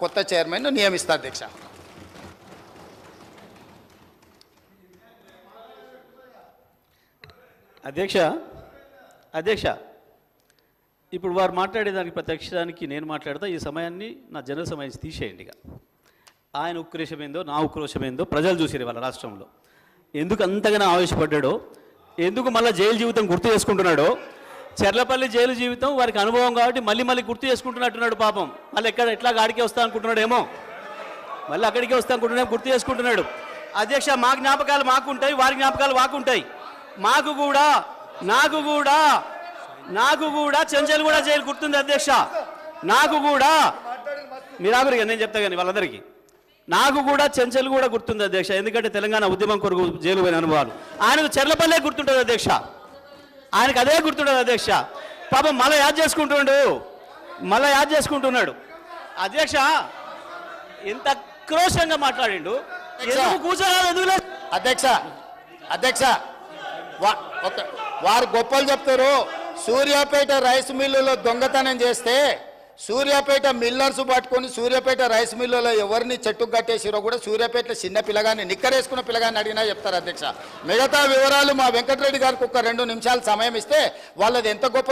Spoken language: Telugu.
కొత్త చైర్మన్ నియమిస్తా అధ్యక్ష అధ్యక్ష అధ్యక్ష ఇప్పుడు వారు మాట్లాడేదానికి ప్రత్యక్షానికి నేను మాట్లాడతా ఈ సమయాన్ని నా జనరల్ సమయం తీసేయండి ఇక. ఆయన ఉక్రోషమేందో నా ఉక్రోషమేందో ప్రజలు చూసారు వాళ్ళ రాష్ట్రంలో. ఎందుకు అంతగానో ఆవేశపడ్డాడో ఎందుకు మళ్ళీ జైలు జీవితం గుర్తు చేసుకుంటున్నాడో చెర్లపల్లి జైలు జీవితం వారికి అనుభవం కాబట్టి మళ్ళీ మళ్ళీ గుర్తు చేసుకుంటున్నట్టున్నాడు పాపం. మళ్ళీ ఎక్కడ ఎట్లా గాడికి వస్తా అనుకుంటున్నాడేమో. మళ్ళీ అక్కడికి వస్తా అనుకుంటున్నాడు గుర్తు చేసుకుంటున్నాడు. అధ్యక్ష మా జ్ఞాపకాలు మాకు ఉంటాయి వారి జ్ఞాపకాలు మాకుంటాయి. మాకు కూడా నాకు కూడా నాకు కూడా చెంచల్ కూడా జైలు గుర్తుంది అధ్యక్ష. నాకు కూడా. మీరు నేను చెప్తా కానీ వాళ్ళందరికీ. నాకు కూడా చెంచల్ కూడా గుర్తుంది అధ్యక్ష. ఎందుకంటే తెలంగాణ ఉద్యమం కొరకు జైలు పోయిన అనుభవాలు. ఆయనకు చెర్లపల్లే గుర్తుంటుంది అధ్యక్ష. ఆయనకు అదే గుర్తుండదు అధ్యక్ష. పాపం మళ్ళీ యాద్ చేసుకుంటుండు. మళ్ళీ యాద్ చేసుకుంటున్నాడు. అధ్యక్ష ఎంత క్రోషంగా మాట్లాడిండు. ఎందుకు కూర్చోరాదు ఎందుకు లేదు? అధ్యక్ష అధ్యక్ష. వారు గొప్పలు చెప్తారు. సూర్యాపేట రైస్ మిల్లులో దొంగతనం చేస్తే సూర్యాపేట మిల్లర్స్ పట్టుకొని సూర్యాపేట రైస్ మిల్లులో ఎవరిని చెట్టుకు కట్టేసిరో కూడా సూర్యాపేట చిన్న పిల్లగాని నిక్కరేసుకున్న పిల్లగాని అడిగినా చెప్తారు అధ్యక్ష. మిగతా వివరాలు మా వెంకటరెడ్డి గారికి ఒక రెండు నిమిషాలు సమయం ఇస్తే వాళ్ళది ఎంత గొప్ప